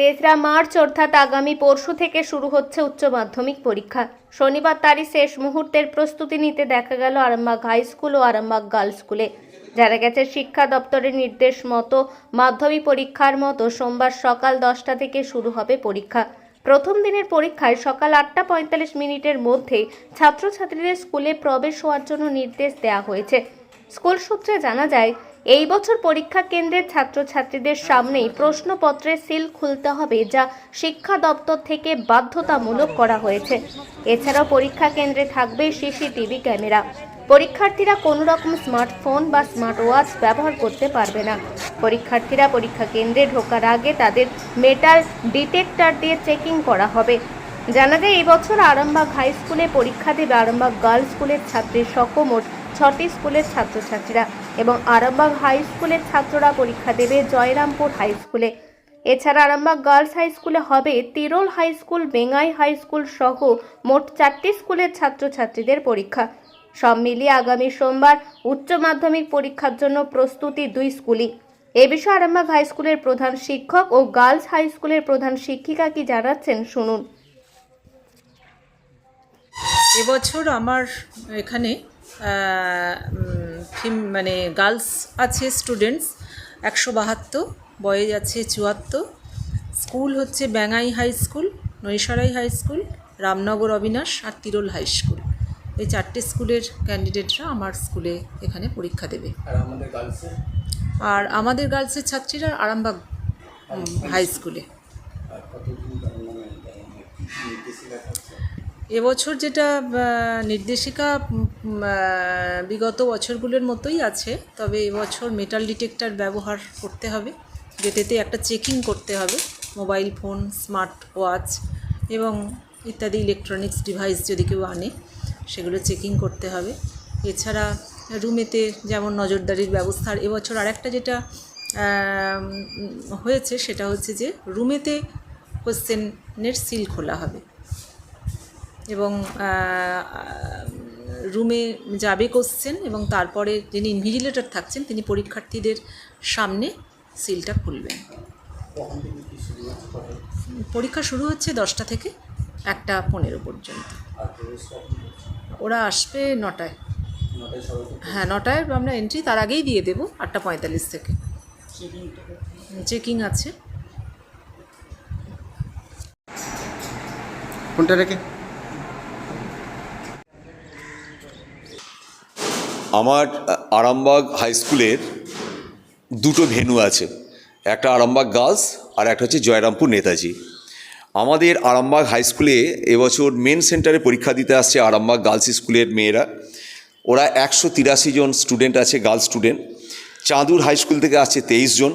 তেসরা মার্চ অর্থাৎ আগামী পরশু থেকে শুরু হচ্ছে উচ্চ মাধ্যমিক পরীক্ষা। শনিবার তারই শেষ মুহূর্তের প্রস্তুতি নিতে দেখা গেল আরামবাগ হাই স্কুল ও আরামবাগ গার্লস স্কুলে। যারা গেছে, শিক্ষা দপ্তরের নির্দেশ মতো মাধ্যমিক পরীক্ষার মতো সোমবার সকাল দশটা থেকে শুরু হবে পরীক্ষা। প্রথম দিনের পরীক্ষায় সকাল আটটা পঁয়তাল্লিশ মিনিটের মধ্যে ছাত্রছাত্রীদের স্কুলে প্রবেশ হওয়ার জন্য নির্দেশ দেওয়া হয়েছে। স্কুল সূত্রে জানা যায় এই বছর পরীক্ষা কেন্দ্রের ছাত্রছাত্রীদের সামনেই প্রশ্নপত্রে সিল খুলতে হবে, যা শিক্ষা দপ্তর থেকে বাধ্যতামূলক করা হয়েছে। এছাড়াও পরীক্ষা কেন্দ্রে থাকবে সিসিটিভি ক্যামেরা। পরীক্ষার্থীরা কোনো রকম স্মার্টফোন বা স্মার্ট ওয়াচ ব্যবহার করতে পারবে না। পরীক্ষার্থীরা পরীক্ষা কেন্দ্রে ঢোকার আগে তাদের মেটাল ডিটেক্টর দিয়ে চেকিং করা হবে। জানা যায়, এই বছর আরামবাগ হাই স্কুলে পরীক্ষা দেবে আরামবাগ গার্লস স্কুলের ছাত্রী সহ মোট ছটি স্কুলের ছাত্রছাত্রীরা। এবং আরামবাগ হাই স্কুলের ছাত্ররা পরীক্ষা দেবে জয়রামপুর হাই স্কুলে। এছাড়া আরামবাগ গার্লস হাই স্কুলে হবে Tirol high school, Bengai high school সহ মোট চারটি স্কুলের ছাত্রছাত্রীদের পরীক্ষা। সব মিলিয়ে আগামী সোমবার উচ্চ মাধ্যমিক পরীক্ষার জন্য প্রস্তুতি দুই স্কুলই। এ বিষয়ে আরামবাগ হাই স্কুলের প্রধান শিক্ষক ও গার্লস হাই স্কুলের প্রধান শিক্ষিকা কি জানাচ্ছেন শুনুন। এবছর আমার এখানে মানে গার্লস আছে স্টুডেন্টস একশো বাহাত্তর বয়েজ আছে চুয়াত্তর স্কুল হচ্ছে Bengai high school Naisarai high school Ramnagar Abinash আর তিরোল হাই স্কুল এই চারটে স্কুলের ক্যান্ডিডেটরা আমার স্কুলে এখানে পরীক্ষা দেবে আর আমাদের গার্লসের আর আমাদের গার্লসের ছাত্রীরা আরামবাগ হাই স্কুলে এবছর যেটা নির্দেশিকা বিগত বছরগুলোর মতোই আছে, তবে এবছর মেটাল ডিটেক্টর ব্যবহার করতে হবে, যেটাতে একটা চেকিং করতে হবে মোবাইল ফোন স্মার্ট ওয়াচ এবং ইত্যাদি ইলেকট্রনিক্স ডিভাইস যদি কেউ আনে, সেগুলো চেকিং করতে হবে। এছাড়া রুমেতে যেমন নজরদারির ব্যবস্থা, আর এবছর আরেকটা যেটা হয়েছে, সেটা হচ্ছে যে রুমেতে কোশ্চেনের সিল খোলা হবে। এবং রুমে যাবে কোশ্চেন এবং তারপরে যিনি ইনভিজিলেটর থাকছেন, তিনি পরীক্ষার্থীদের সামনে সিলটা খুলবেন। পরীক্ষা শুরু হচ্ছে দশটা থেকে একটা পনেরো পর্যন্ত? ওরা আসবে নটায়। হ্যাঁ নটায় আমরা এন্ট্রি তার আগেই দিয়ে দেবো আটটা পঁয়তাল্লিশ থেকে। চেকিং আছে। কোনটা রেখে? আমার আরামবাগ হাই স্কুলের দুটো ভেন্যু আছে। একটা আরামবাগ গার্লস আর একটা হচ্ছে জয়রামপুর নেতাজি। আমাদের আরামবাগ হাই স্কুলে এবছর মেন সেন্টারে পরীক্ষা দিতে আসছে আরামবাগ গার্লস স্কুলের মেয়েরা। ওরা একশো তিরাশি জন স্টুডেন্ট আছে girls student Chandur high school থেকে আসছে তেইশ জন,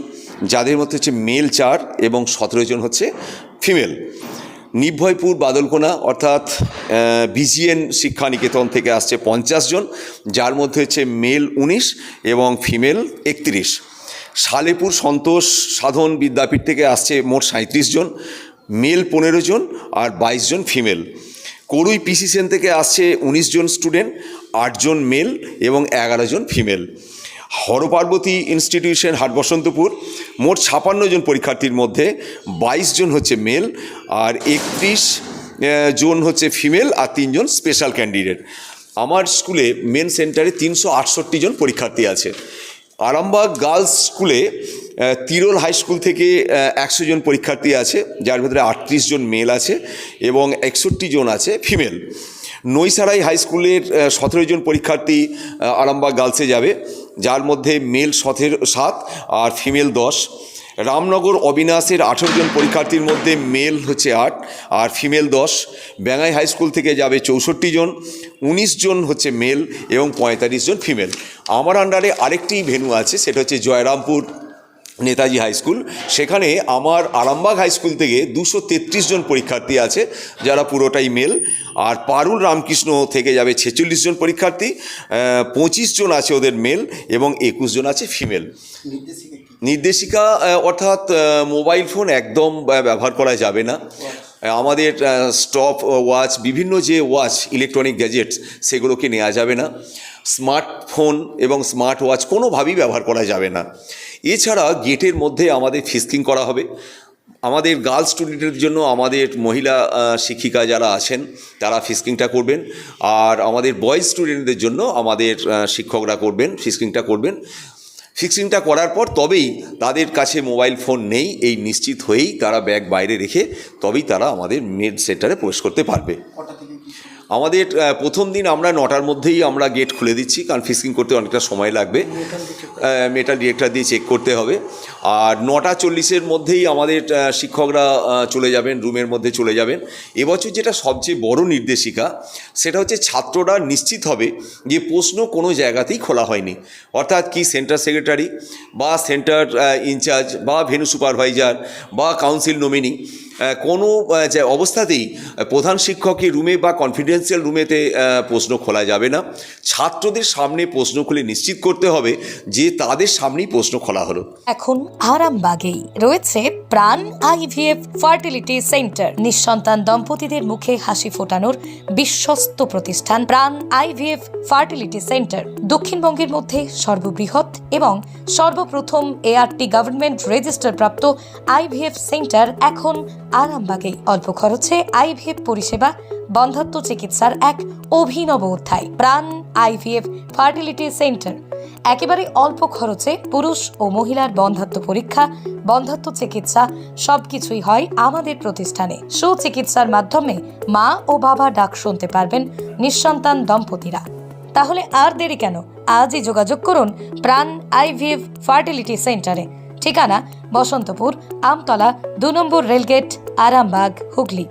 যাদের মধ্যে হচ্ছে মেল চার এবং সতেরো জন হচ্ছে ফিমেল নির্ভয়পুর বাদলকোনা, অর্থাৎ বিজিএন শিক্ষা নিকেতন থেকে আসছে পঞ্চাশ জন, যার মধ্যে হচ্ছে মেল উনিশ এবং ফিমেল একত্রিশ। সালেপুর সন্তোষ সাধন বিদ্যাপীঠ থেকে আসছে মোট সাঁত্রিশ জন, মেল পনেরো জন আর বাইশ জন ফিমেল। করুই পিসি সেন থেকে আসছে উনিশ জন স্টুডেন্ট আটজন মেল এবং এগারো জন ফিমেল। হরপার্বতী ইনস্টিটিউশন হাটবসন্তপুর মোট ছাপান্ন জন পরীক্ষার্থীর মধ্যে বাইশ জন হচ্ছে মেল আর একত্রিশ জন হচ্ছে ফিমেল আর তিনজন স্পেশাল ক্যান্ডিডেট আমার স্কুলে মেন সেন্টারে তিনশো আটষট্টি জন পরীক্ষার্থী আছে। আরামবাগ গার্লস স্কুলে তিরোল হাই স্কুল থেকে একশো জন পরীক্ষার্থী আছে, যার ভেতরে আটত্রিশ জন মেল আছে এবং একষট্টি জন আছে ফিমেল নৈসারাই হাই স্কুলের সতেরো জন পরীক্ষার্থী আরামবাগ গার্লসে যাবে, যার মধ্যে মেল সতেরো, সাত আর ফিমেল দশ। রামনগর অবিনাশের আঠেরো জন পরীক্ষার্থীর মধ্যে মেল হচ্ছে আট, আর ফিমেল দশ। ব্যাঙাই হাই স্কুল থেকে যাবে চৌষট্টি জন, উনিশ জন হচ্ছে মেল এবং পঁয়তাল্লিশ জন ফিমেল। আমার আন্ডারে আরেকটি ভেনু আছে, সেটা হচ্ছে জয়রামপুর। Netaji high school. সেখানে আমার আরামবাগ হাই স্কুল থেকে দুশো তেত্রিশ জন পরীক্ষার্থী আছে যারা পুরোটাই মেল। আর পারুল রামকৃষ্ণ থেকে যাবে ছেচল্লিশ জন পরীক্ষার্থী পঁচিশ জন আছে ওদের মেল এবং একুশ জন আছে ফিমেল। নির্দেশিকা অর্থাৎ মোবাইল ফোন একদম ব্যবহার করা যাবে না। আমাদের স্টপ ওয়াচ বিভিন্ন যে ওয়াচ ইলেকট্রনিক গ্যাজেটস সেগুলোকে নেওয়া যাবে না। স্মার্টফোন এবং স্মার্ট ওয়াচ কোনোভাবেই ব্যবহার করা যাবে না। এছাড়া গেটের মধ্যে আমাদের ফিস্কিং করা হবে। আমাদের গার্লস স্টুডেন্টের জন্য আমাদের মহিলা শিক্ষিকা যারা আছেন, তারা ফিস্কিংটা করবেন। আর আমাদের বয়েজ স্টুডেন্টদের জন্য আমাদের শিক্ষকরা করবেন ফিস্কিংটা করবেন। ফিক্সিংটা করার পর তবেই তাদের কাছে মোবাইল ফোন নেই, এই নিশ্চিত হয়েই তারা ব্যাগ বাইরে রেখে তবেই তারা আমাদের মেড সেন্টারে প্রবেশ করতে পারবে? আমাদের প্রথম দিন আমরা নটার মধ্যেই আমরা গেট খুলে দিচ্ছি কারণ ফিসকিং করতে অনেকটা সময় লাগবে। মেটাল ডিরেক্টর দিয়ে চেক করতে হবে। আর নটা চল্লিশের মধ্যেই আমাদের শিক্ষকরা চলে যাবেন রুমের মধ্যে চলে যাবেন। এবছর যেটা সবচেয়ে বড় নির্দেশিকা সেটা হচ্ছে ছাত্ররা নিশ্চিত হবে যে প্রশ্ন কোনো জায়গাতেই খোলা হয়নি। অর্থাৎ কি সেন্টার সেক্রেটারি বা সেন্টার ইনচার্জ বা ভেনু সুপারভাইজার বা কাউন্সিল নমিনি কোনো যে অবস্থাতেই প্রধান শিক্ষকের রুমে বা কনফিডেন্সিয়াল রুমেতে প্রশ্ন খোলা যাবে না। ছাত্রদের সামনে প্রশ্ন খুলে নিশ্চিত করতে হবে যে তাদের সামনেই প্রশ্ন খোলা হলো। এখন আরামবাগেই রয়েছে প্রাণ আইভিএফ ফার্টিলিটি সেন্টার। নিঃসন্তান দম্পতিদের মুখে হাসি ফোটানোর বিশ্বস্ত প্রতিষ্ঠান প্রাণ আইভিএফ ফার্টিলিটি সেন্টার। দক্ষিণবঙ্গের মধ্যে সর্ববৃহৎ এবং সর্বপ্রথম এআরটি গভর্নমেন্ট রেজিস্টার প্রাপ্ত আইভিএফ সেন্টার এখন আরামবাগেই অল্প খরচে আইভিএফ পরিষেবা, বন্ধাত্ম চিকিৎসার এক অভিনব অধ্যায়, প্রাণ আইভিএফ ফার্টিলিটি সেন্টার। একেবারে অল্প খরচে পুরুষ ও মহিলার বন্ধাত্ম পরীক্ষা, বন্ধাত্ম চিকিৎসা সবকিছুই হয় আমাদের প্রতিষ্ঠানে। সুচিকিৎসার মাধ্যমে মা ও বাবা ডাক শুনতে পারবেন নিঃসন্তান দম্পতিরা। তাহলে আর দেরি কেন? আজই যোগাযোগ করুন প্রাণ আইভিএফ ফার্টিলিটি সেন্টারে। ঠিকানা বসন্তপুর, আমতলা দু নম্বর রেলগেট, আরামবাগ, হুগলি।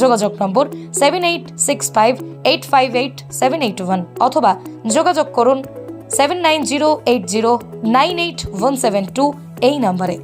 যোগাযোগ number seven eight six five eight five eight seven eight one অথবা যোগাযোগ করুন seven nine zero eight zero nine eight one seven two এই নম্বরে।